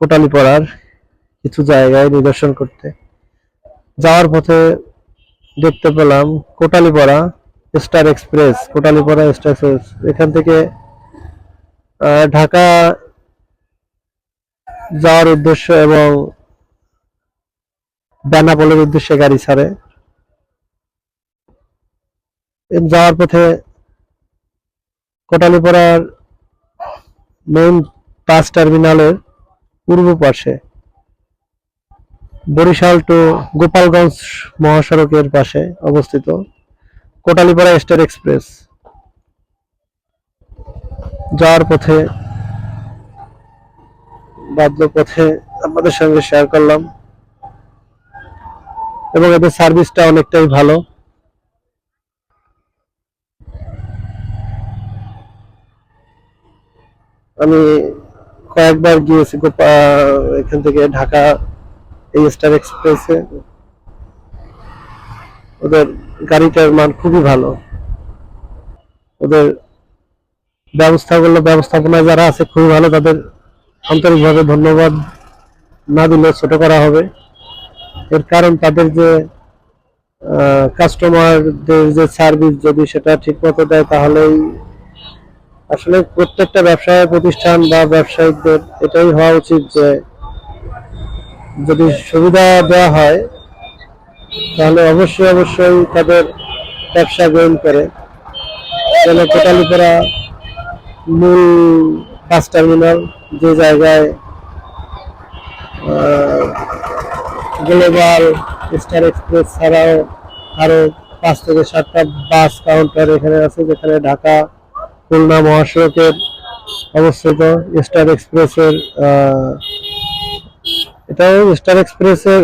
কোটালীপাড়ার কিছু জায়গায় নিদর্শন করতে। যাওয়ার পথে দেখতে পেলাম Kotalipara star express, Kotalipara star express. এখান থেকে ঢাকা যাওয়ার উদ্দেশ্য এবং বেনাপোলের উদ্দেশ্যে গাড়ি ছাড়ে। যাওয়ার পথে কোটালীপাড়ার মেইন বাস টার্মিনালের পূর্ব পাশে। বরিশাল টু গোপালগঞ্জ মহাসড়কের পাশে অবস্থিত কোটালীপাড়া স্টার এক্সপ্রেস। যাওয়ার পথে বাদ্য পথে আপনাদের সঙ্গে শেয়ার করলাম। এবং এদের সার্ভিসটা অনেকটাই ভালো। আমি কয়েকবার গিয়েছি এখান থেকে ঢাকা এই স্টার এক্সপ্রেসে ওদের গাড়িটার মান খুবই ভালো। ওদের ব্যবস্থাগুলো, ব্যবস্থাপনা যারা আছে খুবই ভালো, তাদের আন্তরিকভাবে ধন্যবাদ না দিলে ছোট করা হবে। এর কারণ তাদের যে কাস্টমারদের যে সার্ভিস যদি সেটা ঠিক মতো দেয়, তাহলেই আসলে প্রত্যেকটা ব্যবসায়, প্রতিষ্ঠান বা ব্যবসায়িকদের এটাই হওয়া উচিত যে যদি সুবিধা দেওয়া হয়, তাহলে অবশ্যই অবশ্যই তাদের ব্যবসা গ্রহণ করে। যেন কোটালীপাড়া মূল বাস টার্মিনাল যে জায়গায় গ্লোবাল স্টার এক্সপ্রেস ছাড়াও আরও পাঁচ থেকে সাতটা বাস কাউন্টার এখানে আছে, যেখানে ঢাকা খুলনা মহাসড়কের অবস্থিত স্টার এক্সপ্রেসের এটাও স্টার এক্সপ্রেসের